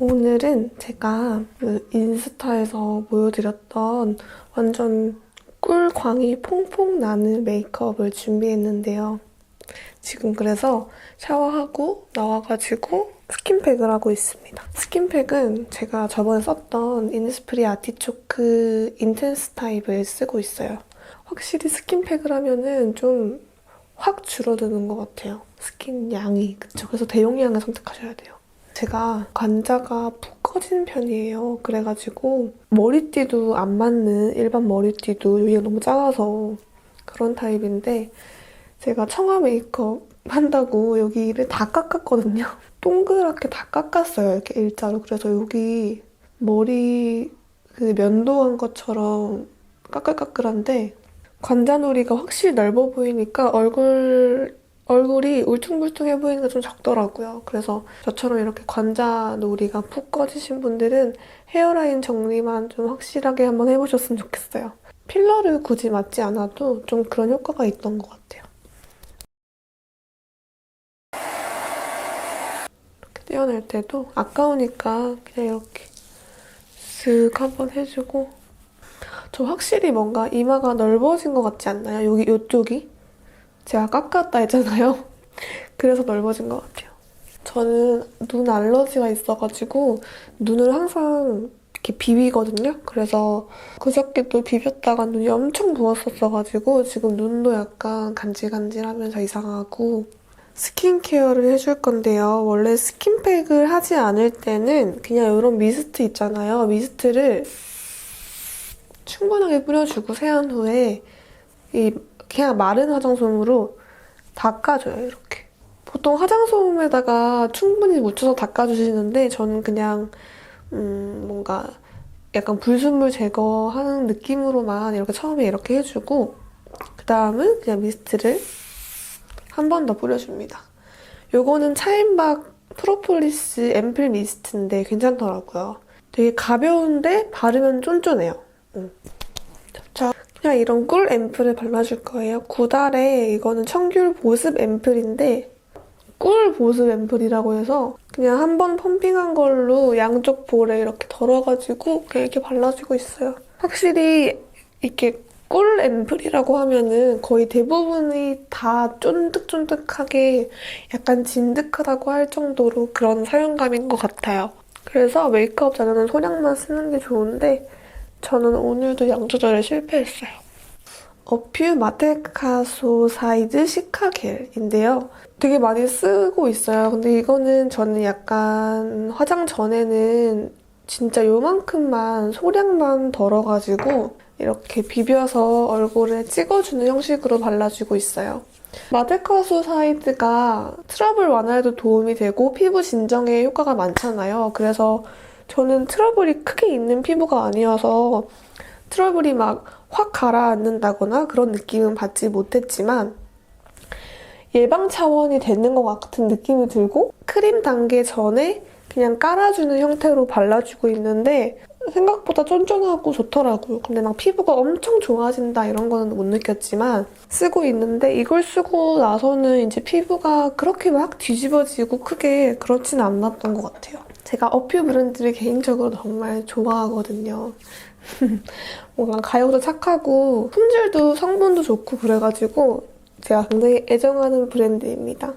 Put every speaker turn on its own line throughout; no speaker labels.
오늘은 제가 그 인스타에서 보여드렸던 완전 꿀광이 퐁퐁 나는 메이크업을 준비했는데요. 지금 그래서 샤워하고 나와가지고 스킨팩을 하고 있습니다. 스킨팩은 제가 저번에 썼던 이니스프리 아티초크 인텐스 타입을 쓰고 있어요. 확실히 스킨팩을 하면은 좀 확 줄어드는 것 같아요. 스킨 양이. 그쵸? 그래서 대용량을 선택하셔야 돼요. 제가 관자가 푹 꺼지는 편이에요. 그래가지고 머리띠도 안 맞는 일반 머리띠도 여기가 너무 작아서 그런 타입인데 제가 청아 메이크업 한다고 여기를 다 깎았거든요. 동그랗게 다 깎았어요. 이렇게 일자로. 그래서 여기 머리 그 면도한 것처럼 까끌까끌한데 관자놀이가 확실히 넓어 보이니까 얼굴 얼굴이 울퉁불퉁해 보이는 게 좀 적더라고요. 그래서 저처럼 이렇게 관자놀이가 푹 꺼지신 분들은 헤어라인 정리만 좀 확실하게 한번 해보셨으면 좋겠어요. 필러를 굳이 맞지 않아도 좀 그런 효과가 있던 것 같아요. 이렇게 떼어낼 때도 아까우니까 그냥 이렇게 쓱 한번 해주고 저 확실히 뭔가 이마가 넓어진 것 같지 않나요? 여기 이쪽이? 제가 깎았다 했잖아요. 그래서 넓어진 것 같아요. 저는 눈 알러지가 있어가지고 눈을 항상 이렇게 비비거든요. 그래서 그저께도 비볐다가 눈이 엄청 부었었어가지고 지금 눈도 약간 간질간질하면서 이상하고 스킨케어를 해줄 건데요. 원래 스킨팩을 하지 않을 때는 그냥 이런 미스트 있잖아요. 미스트를 충분하게 뿌려주고 세안 후에 이 그냥 마른 화장솜으로 닦아줘요, 이렇게. 보통 화장솜에다가 충분히 묻혀서 닦아주시는데 저는 그냥 음, 뭔가 약간 불순물 제거하는 느낌으로만 이렇게 처음에 이렇게 해주고 그 다음은 그냥 미스트를 한 번 더 뿌려줍니다. 요거는 차인박 프로폴리스 앰플 미스트인데 괜찮더라고요. 되게 가벼운데 바르면 쫀쫀해요. 음. 자, 그냥 이런 꿀 앰플을 발라줄 거예요. 구달에 이거는 청귤 보습 앰플인데 꿀 보습 앰플이라고 해서 그냥 한 번 펌핑한 걸로 양쪽 볼에 이렇게 덜어가지고 그냥 이렇게 발라주고 있어요. 확실히 이렇게 꿀 앰플이라고 하면은 거의 대부분이 다 쫀득쫀득하게 약간 진득하다고 할 정도로 그런 사용감인 것 같아요. 그래서 메이크업 자료는 소량만 쓰는 게 좋은데 저는 오늘도 양 조절에 실패했어요. 어퓨 마테카소 사이드 시카겔인데요. 되게 많이 쓰고 있어요. 근데 이거는 저는 약간 화장 전에는 진짜 요만큼만 소량만 덜어가지고 이렇게 비벼서 얼굴에 찍어주는 형식으로 발라주고 있어요. 마데카소 사이드가 트러블 완화에도 도움이 되고 피부 진정에 효과가 많잖아요. 그래서 저는 트러블이 크게 있는 피부가 아니어서 트러블이 막 확 가라앉는다거나 그런 느낌은 받지 못했지만 예방 차원이 되는 것 같은 느낌이 들고 크림 단계 전에 그냥 깔아주는 형태로 발라주고 있는데 생각보다 쫀쫀하고 좋더라고요. 근데 막 피부가 엄청 좋아진다 이런 거는 못 느꼈지만 쓰고 있는데 이걸 쓰고 나서는 이제 피부가 그렇게 막 뒤집어지고 크게 그렇진 않았던 것 같아요. 제가 어퓨 브랜드를 개인적으로 정말 좋아하거든요. 뭔가 가격도 착하고 품질도 성분도 좋고 그래가지고 제가 굉장히 애정하는 브랜드입니다.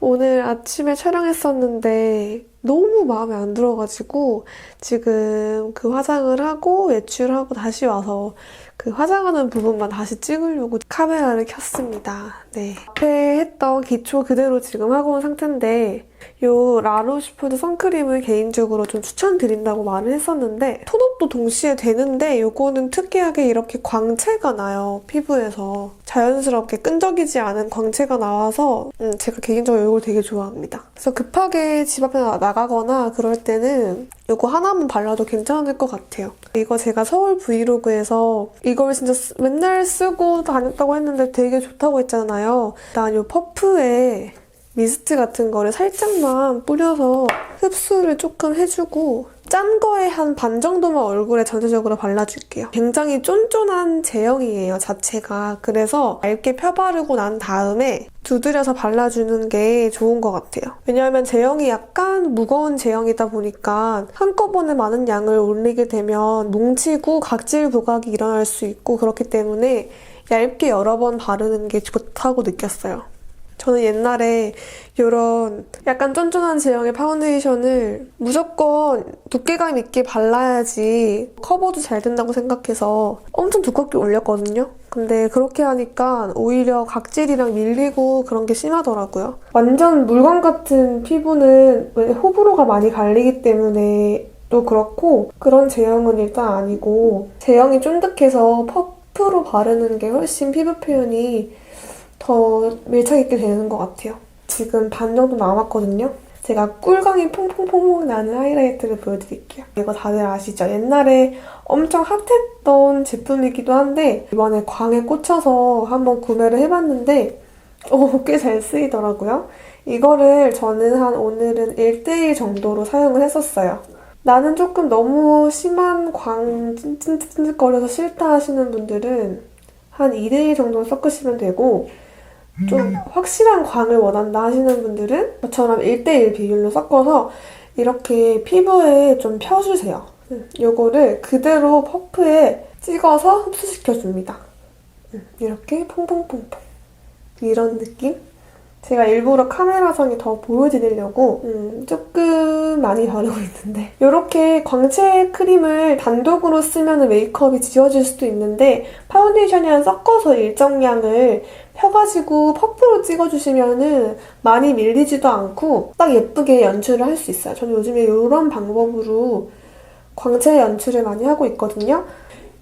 오늘 아침에 촬영했었는데 너무 마음에 안 들어가지고 지금 그 화장을 하고 외출하고 다시 와서 그 화장하는 부분만 다시 찍으려고 카메라를 켰습니다. 네. 앞에 했던 기초 그대로 지금 하고 온 상태인데 이 라로슈푸드 선크림을 개인적으로 좀 추천드린다고 말을 했었는데 톤업도 동시에 되는데 이거는 특이하게 이렇게 광채가 나요. 피부에서. 자연스럽게 끈적이지 않은 광채가 나와서 음, 제가 개인적으로 이걸 되게 좋아합니다. 그래서 급하게 집 앞에 나가거나 그럴 때는 이거 하나만 발라도 괜찮을 것 같아요. 이거 제가 서울 브이로그에서 이걸 진짜 쓰- 맨날 쓰고 다녔다고 했는데 되게 좋다고 했잖아요. 일단 이 퍼프에 미스트 같은 거를 살짝만 뿌려서 흡수를 조금 해주고 짠 거에 한 반 정도만 얼굴에 전체적으로 발라줄게요. 굉장히 쫀쫀한 제형이에요, 자체가. 그래서 얇게 펴바르고 난 다음에 두드려서 발라주는 게 좋은 것 같아요. 왜냐하면 제형이 약간 무거운 제형이다 보니까 한꺼번에 많은 양을 올리게 되면 뭉치고 각질 부각이 일어날 수 있고 그렇기 때문에 얇게 여러 번 바르는 게 좋다고 느꼈어요. 저는 옛날에 이런 약간 쫀쫀한 제형의 파운데이션을 무조건 두께감 있게 발라야지 커버도 잘 된다고 생각해서 엄청 두껍게 올렸거든요. 근데 그렇게 하니까 오히려 각질이랑 밀리고 그런 게 심하더라고요. 완전 물광 같은 피부는 왜 호불호가 많이 갈리기 때문에 또 그렇고 그런 제형은 일단 아니고 제형이 쫀득해서 퍼프로 바르는 게 훨씬 피부 표현이 더 밀착 있게 되는 것 같아요. 지금 반 정도 남았거든요. 제가 꿀광이 퐁퐁퐁퐁 나는 하이라이트를 보여드릴게요. 이거 다들 아시죠? 옛날에 엄청 핫했던 제품이기도 한데 이번에 광에 꽂혀서 한번 구매를 해봤는데 어, 꽤잘 쓰이더라고요. 이거를 저는 한 오늘은 1대1 정도로 사용을 했었어요. 나는 조금 너무 심한 광 찐찐찐거려서 싫다 하시는 분들은 한 2대1 정도 섞으시면 되고 좀 확실한 광을 원한다 하시는 분들은 저처럼 1대1 비율로 섞어서 이렇게 피부에 좀 펴주세요. 음, 요거를 그대로 퍼프에 찍어서 흡수시켜줍니다. 음, 이렇게 퐁퐁퐁퐁. 이런 느낌? 제가 일부러 카메라상에 더 보여드리려고 음, 조금 많이 바르고 있는데 이렇게 광채 크림을 단독으로 쓰면 메이크업이 지워질 수도 있는데 파운데이션이랑 섞어서 일정량을 펴가지고 퍼프로 찍어주시면은 많이 밀리지도 않고 딱 예쁘게 연출을 할 수 있어요. 저는 요즘에 이런 방법으로 광채 연출을 많이 하고 있거든요.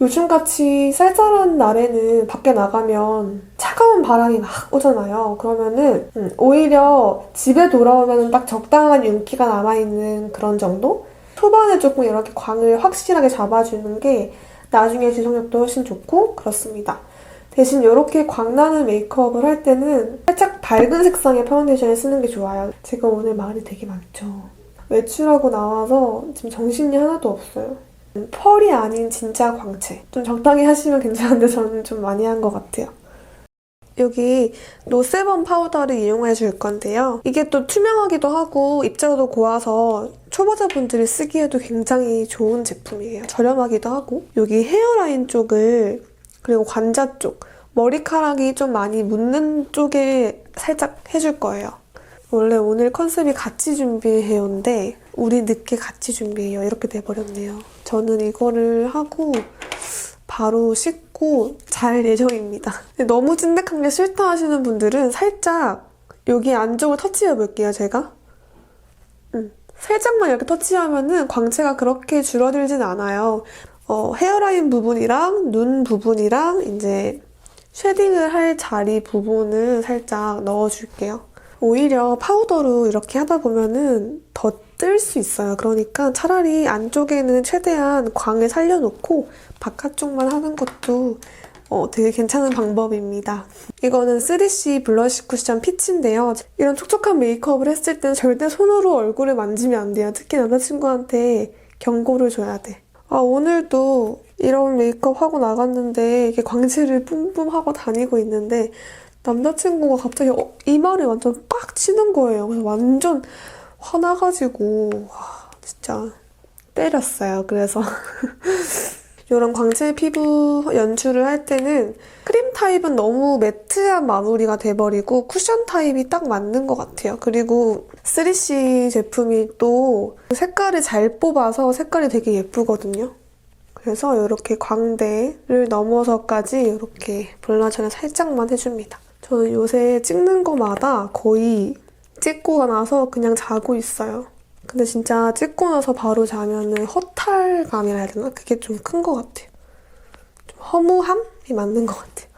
요즘같이 쌀쌀한 날에는 밖에 나가면 차가운 바람이 막 오잖아요. 그러면은 음, 오히려 집에 돌아오면 딱 적당한 윤기가 남아있는 그런 정도? 초반에 조금 이렇게 광을 확실하게 잡아주는 게 나중에 지속력도 훨씬 좋고 그렇습니다. 대신 이렇게 광나는 메이크업을 할 때는 살짝 밝은 색상의 파운데이션을 쓰는 게 좋아요. 제가 오늘 말이 되게 많죠. 외출하고 나와서 지금 정신이 하나도 없어요. 펄이 아닌 진짜 광채. 좀 적당히 하시면 괜찮은데 저는 좀 많이 한 것 같아요. 여기 노세범 파우더를 이용해 줄 건데요. 이게 또 투명하기도 하고 입자도 고와서 초보자분들이 쓰기에도 굉장히 좋은 제품이에요. 저렴하기도 하고 여기 헤어라인 쪽을 그리고 관자 쪽 머리카락이 좀 많이 묻는 쪽에 살짝 해줄 거예요. 원래 오늘 컨셉이 같이 준비해온데 우리 늦게 같이 준비해요. 이렇게 돼버렸네요. 저는 이거를 하고 바로 씻고 잘 예정입니다. 너무 찐득한 게 싫다 하시는 분들은 살짝 여기 안쪽을 터치해 볼게요, 제가. 음, 살짝만 이렇게 터치하면은 광채가 그렇게 줄어들진 않아요. 어, 헤어라인 부분이랑 눈 부분이랑 이제 쉐딩을 할 자리 부분을 살짝 넣어줄게요. 오히려 파우더로 이렇게 하다 보면은 더 뜰 수 있어요. 그러니까 차라리 안쪽에는 최대한 광을 살려놓고 바깥쪽만 하는 것도 어, 되게 괜찮은 방법입니다. 이거는 3C 블러쉬 쿠션 피치인데요. 이런 촉촉한 메이크업을 했을 때는 절대 손으로 얼굴을 만지면 안 돼요. 특히 남자친구한테 경고를 줘야 돼. 아, 오늘도 이런 메이크업 하고 나갔는데 이게 광채를 뿜뿜 하고 다니고 있는데 남자친구가 갑자기 어, 이마를 완전 꽉 치는 거예요. 그래서 완전 화나가지고 와, 진짜 때렸어요. 그래서 이런 광채 피부 연출을 할 때는 크림 타입은 너무 매트한 마무리가 돼버리고 쿠션 타입이 딱 맞는 것 같아요. 그리고 3C 제품이 또 색깔을 잘 뽑아서 색깔이 되게 예쁘거든요. 그래서 이렇게 광대를 넘어서까지 이렇게 블러셔를 살짝만 해줍니다. 저는 요새 찍는 거마다 거의 찍고 나서 그냥 자고 있어요. 근데 진짜 찍고 나서 바로 자면은 허탈감이라 해야 되나? 그게 좀 큰 것 같아요. 좀 허무함이 맞는 것 같아요.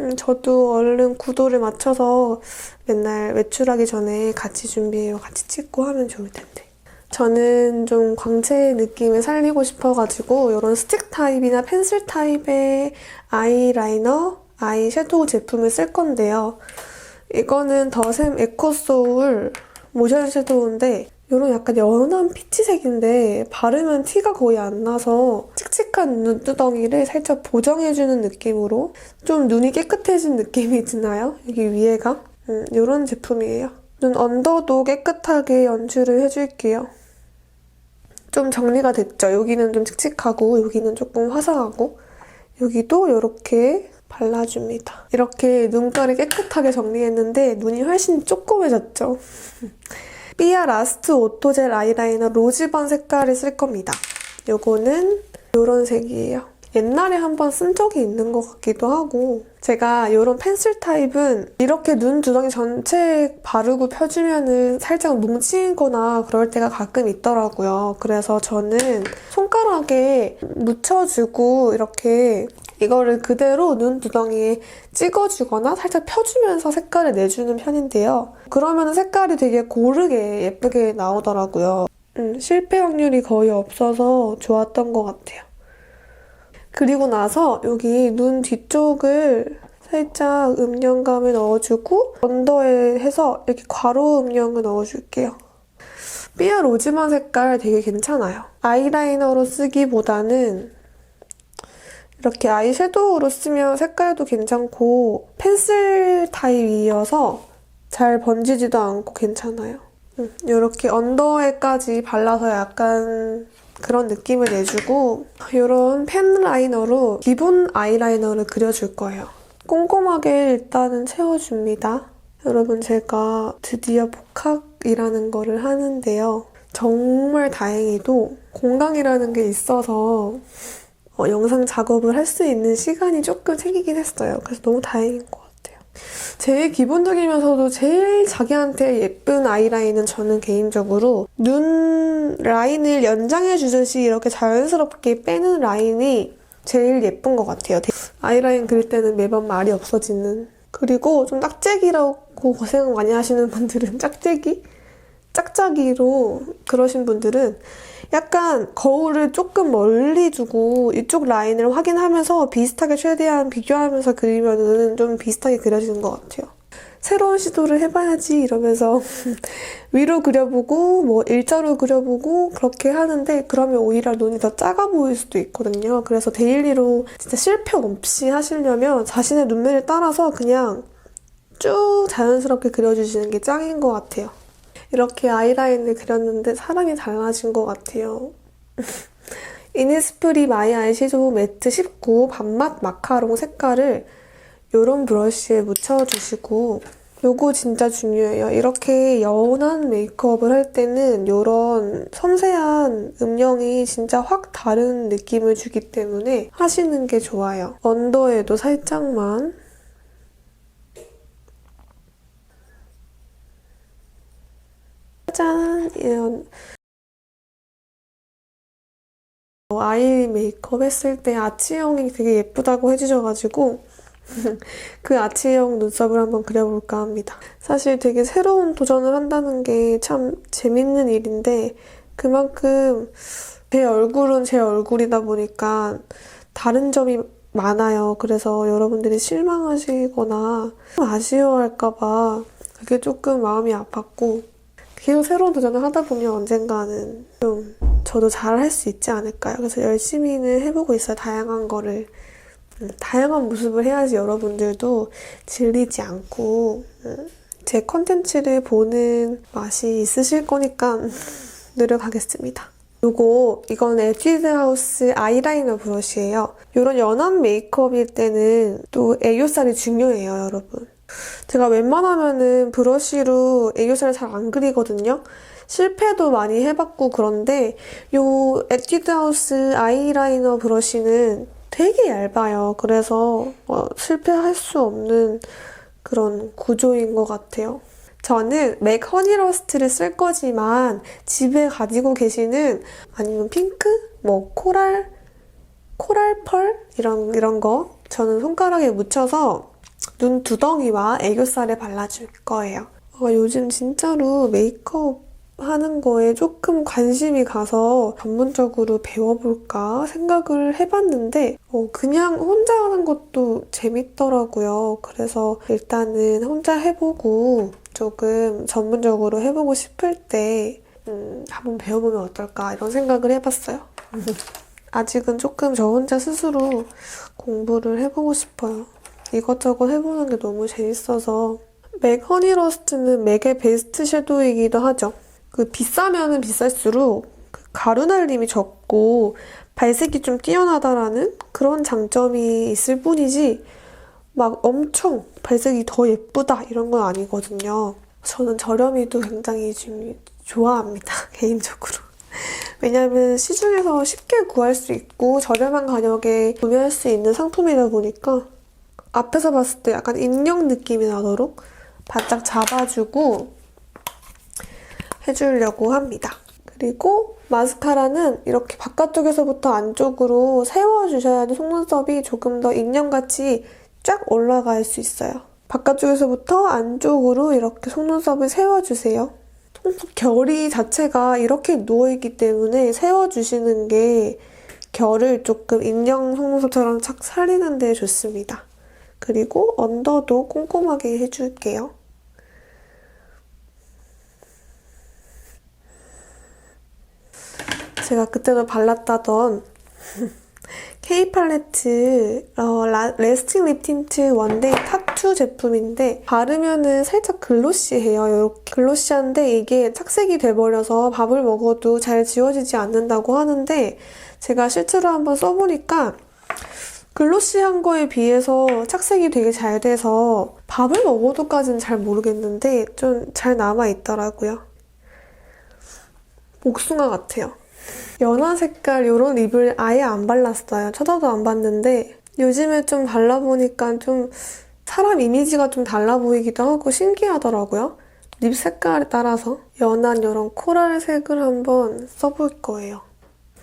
음, 저도 얼른 구도를 맞춰서 맨날 외출하기 전에 같이 준비해요. 같이 찍고 하면 좋을 텐데. 저는 좀 광채 느낌을 살리고 싶어가지고 이런 스틱 타입이나 펜슬 타입의 아이라이너, 아이 섀도우 제품을 쓸 건데요. 이거는 더샘 에코소울 모션 섀도우인데 이런 약간 연한 피치색인데 바르면 티가 거의 안 나서 칙칙한 눈두덩이를 살짝 보정해주는 느낌으로 좀 눈이 깨끗해진 느낌이 드나요? 여기 위에가? 음, 이런 제품이에요. 눈 언더도 깨끗하게 연출을 해줄게요. 좀 정리가 됐죠? 여기는 좀 칙칙하고 여기는 조금 화사하고 여기도 이렇게 발라줍니다. 이렇게 눈가를 깨끗하게 정리했는데 눈이 훨씬 조그매졌죠? 삐아 라스트 오토젤 아이라이너 로즈번 색깔을 쓸 겁니다. 요거는 요런 색이에요. 옛날에 한번 쓴 적이 있는 것 같기도 하고 제가 이런 펜슬 타입은 이렇게 눈 두덩이 전체 바르고 펴주면은 살짝 뭉치거나 그럴 때가 가끔 있더라고요. 그래서 저는 손가락에 묻혀주고 이렇게 이거를 그대로 눈 두덩이에 찍어주거나 살짝 펴주면서 색깔을 내주는 편인데요. 그러면 색깔이 되게 고르게 예쁘게 나오더라고요. 음, 실패 확률이 거의 없어서 좋았던 것 같아요. 그리고 나서 여기 눈 뒤쪽을 살짝 음영감을 넣어주고 언더에 해서 이렇게 괄호 음영을 넣어줄게요. 삐아 로즈만 색깔 되게 괜찮아요. 아이라이너로 쓰기보다는 이렇게 아이섀도우로 쓰면 색깔도 괜찮고 펜슬 타입이어서 잘 번지지도 않고 괜찮아요. 음, 이렇게 언더에까지 발라서 약간 그런 느낌을 내주고 이런 펜 라이너로 기본 아이라이너를 그려줄 거예요. 꼼꼼하게 일단은 채워줍니다. 여러분 제가 드디어 복학이라는 거를 하는데요. 정말 다행히도 공강이라는 게 있어서 어, 영상 작업을 할 수 있는 시간이 조금 생기긴 했어요. 그래서 너무 다행인 것 같아요. 제일 기본적이면서도 제일 자기한테 예쁜 아이라인은 저는 개인적으로 눈 라인을 연장해 주듯이 이렇게 자연스럽게 빼는 라인이 제일 예쁜 것 같아요. 아이라인 그릴 때는 매번 말이 없어지는 그리고 좀 짝짝이라고 고생 많이 하시는 분들은 짝짝이? 짝짝이로 그러신 분들은 약간 거울을 조금 멀리 두고 이쪽 라인을 확인하면서 비슷하게 최대한 비교하면서 그리면은 좀 비슷하게 그려지는 것 같아요. 새로운 시도를 해봐야지 이러면서 위로 그려보고 뭐 일자로 그려보고 그렇게 하는데 그러면 오히려 눈이 더 작아 보일 수도 있거든요. 그래서 데일리로 진짜 실패 없이 하시려면 자신의 눈매를 따라서 그냥 쭉 자연스럽게 그려주시는 게 짱인 것 같아요. 이렇게 아이라인을 그렸는데 사람이 달라진 것 같아요. 이니스프리 마이 아이섀도우 매트 19 밤맛 마카롱 색깔을 이런 브러쉬에 묻혀주시고 요거 진짜 중요해요. 이렇게 연한 메이크업을 할 때는 이런 섬세한 음영이 진짜 확 다른 느낌을 주기 때문에 하시는 게 좋아요. 언더에도 살짝만 짠! 이런 어, 아이 메이크업 했을 때 아치형이 되게 예쁘다고 해주셔가지고 그 아치형 눈썹을 한번 그려볼까 합니다. 사실 되게 새로운 도전을 한다는 게 참 재밌는 일인데 그만큼 제 얼굴은 제 얼굴이다 보니까 다른 점이 많아요. 그래서 여러분들이 실망하시거나 아쉬워할까봐 그게 조금 마음이 아팠고 계속 새로운 도전을 하다 보면 언젠가는 좀 저도 잘 할 수 있지 않을까요? 그래서 열심히는 해보고 있어요. 다양한 거를. 음, 다양한 모습을 해야지 여러분들도 질리지 않고 음, 제 컨텐츠를 보는 맛이 있으실 거니까 노력하겠습니다. 요거 이건 에뛰드 하우스 아이라이너 브러쉬예요. 이런 연한 메이크업일 때는 또 애교살이 중요해요, 여러분. 제가 웬만하면은 브러쉬로 애교살 잘 안 그리거든요. 실패도 많이 해봤고 그런데 요 에뛰드 하우스 아이라이너 브러쉬는 되게 얇아요. 그래서 어, 실패할 수 없는 그런 구조인 것 같아요. 저는 맥 허니러스트를 쓸 거지만 집에 가지고 계시는 아니면 핑크, 뭐 코랄, 코랄 펄 이런 이런 거 저는 손가락에 묻혀서 눈 두덩이와 애교살에 발라줄 거예요. 어, 요즘 진짜로 메이크업 하는 거에 조금 관심이 가서 전문적으로 배워볼까 생각을 해봤는데 어, 그냥 혼자 하는 것도 재밌더라고요. 그래서 일단은 혼자 해보고 조금 전문적으로 해보고 싶을 때 음, 한번 배워보면 어떨까 이런 생각을 해봤어요. 아직은 조금 저 혼자 스스로 공부를 해보고 싶어요. 이것저것 해보는 게 너무 재밌어서 맥 허니러스트는 맥의 베스트 섀도우이기도 하죠. 그 비싸면은 비쌀수록 그 가루 날림이 적고 발색이 좀 뛰어나다라는 그런 장점이 있을 뿐이지 막 엄청 발색이 더 예쁘다 이런 건 아니거든요. 저는 저렴이도 굉장히 좀 좋아합니다. 개인적으로. 왜냐하면 시중에서 쉽게 구할 수 있고 저렴한 가격에 구매할 수 있는 상품이다 보니까 앞에서 봤을 때 약간 인형 느낌이 나도록 바짝 잡아주고 해주려고 합니다. 그리고 마스카라는 이렇게 바깥쪽에서부터 안쪽으로 세워주셔야지 속눈썹이 조금 더 인형같이 쫙 올라갈 수 있어요. 바깥쪽에서부터 안쪽으로 이렇게 속눈썹을 세워주세요. 속눈썹 결이 자체가 이렇게 누워있기 때문에 세워주시는 게 결을 조금 인형 속눈썹처럼 착 살리는 데 좋습니다. 그리고 언더도 꼼꼼하게 해줄게요. 제가 그때도 발랐다던 K 팔레트 어, 라- 레스팅 립 틴트 원데이 타투 제품인데 바르면은 살짝 글로시해요. 이렇게 글로시한데 이게 착색이 돼버려서 밥을 먹어도 잘 지워지지 않는다고 하는데 제가 실제로 한번 써보니까 글로시한 거에 비해서 착색이 되게 잘 돼서 밥을 먹어도까지는 잘 모르겠는데 좀 잘 남아있더라고요. 복숭아 같아요. 연한 색깔 이런 립을 아예 안 발랐어요. 쳐다도 안 봤는데 요즘에 좀 발라보니까 좀 사람 이미지가 좀 달라 보이기도 하고 신기하더라고요. 립 색깔에 따라서 연한 이런 코랄색을 한번 써볼 거예요.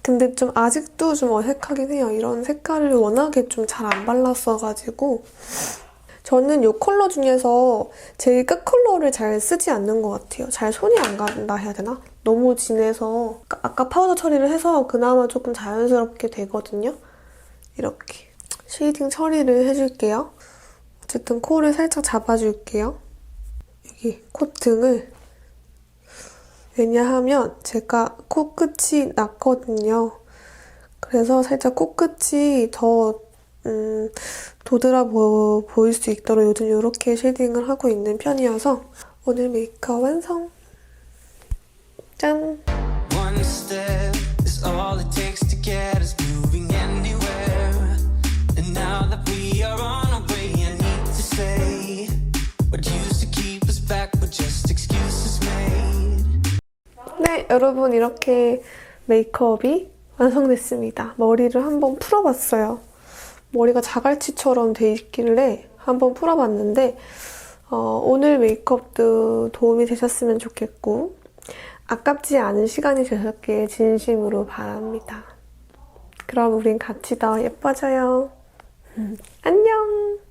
근데 좀 아직도 좀 어색하긴 해요. 이런 색깔을 워낙에 좀 잘 안 발랐어가지고 저는 이 컬러 중에서 제일 끝 컬러를 잘 쓰지 않는 것 같아요. 잘 손이 안 간다 해야 되나? 너무 진해서 아까- 아까 파우더 처리를 해서 그나마 조금 자연스럽게 되거든요. 이렇게 쉐이딩 처리를 해줄게요. 어쨌든 코를 살짝 잡아줄게요. 여기 콧등을 왜냐하면 제가 코끝이 낮거든요. 그래서 살짝 코끝이 더 음, 도드라 보, 보일 수 있도록 요즘 이렇게 쉐딩을 하고 있는 편이어서 오늘 메이크업 완성! 짠! 여러분 이렇게 메이크업이 완성됐습니다. 머리를 한번 풀어봤어요. 머리가 자갈치처럼 돼 있길래 한번 풀어봤는데 어, 오늘 메이크업도 도움이 되셨으면 좋겠고 아깝지 않은 시간이 되셨길 진심으로 바랍니다. 그럼 우린 같이 더 예뻐져요. 안녕!